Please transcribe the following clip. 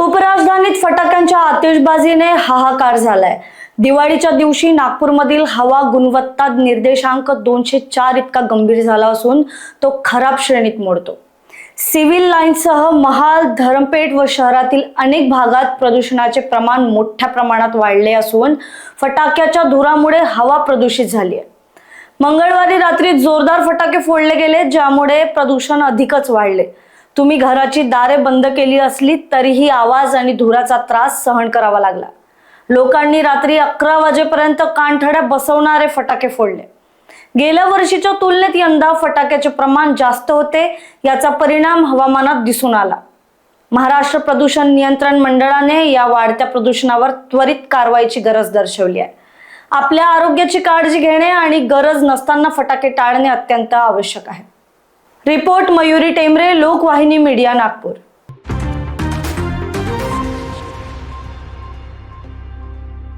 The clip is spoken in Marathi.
उपराजधानीत फटाक्यांच्या आतिषबाजीने हाहाकार झालाय. दिवाळीच्या दिवशी नागपूरमधील हवा गुणवत्ता निर्देशांक दोनशे चार इतका गंभीर झाला असून तो खराब श्रेणीत मोडतो. सिव्हिल लाईन्ससह महाल धरमपेठ व शहरातील अनेक भागात प्रदूषणाचे प्रमाण मोठ्या प्रमाणात वाढले असून फटाक्याच्या धुरामुळे हवा प्रदूषित झाली आहे. मंगळवारी रात्री जोरदार फटाके फोडले गेले ज्यामुळे प्रदूषण अधिकच वाढले. तुम्ही घराची दारे बंद केली असली तरीही आवाज आणि धुराचा त्रास सहन करावा लागला. लोकांनी रात्री अकरा वाजेपर्यंत कानठड्या बसवणारे फटाके फोडले. गेल्या वर्षीच्या तुलनेत यंदा फटाक्याचे प्रमाण जास्त होते याचा परिणाम हवामानात दिसून आला. महाराष्ट्र प्रदूषण नियंत्रण मंडळाने या वाढत्या प्रदूषणावर त्वरित कारवाईची गरज दर्शवली आहे. आपल्या आरोग्याची काळजी घेणे आणि गरज नसताना फटाके टाळणे अत्यंत आवश्यक आहे. Report Mayuri Temre Lokvahini media Nagpur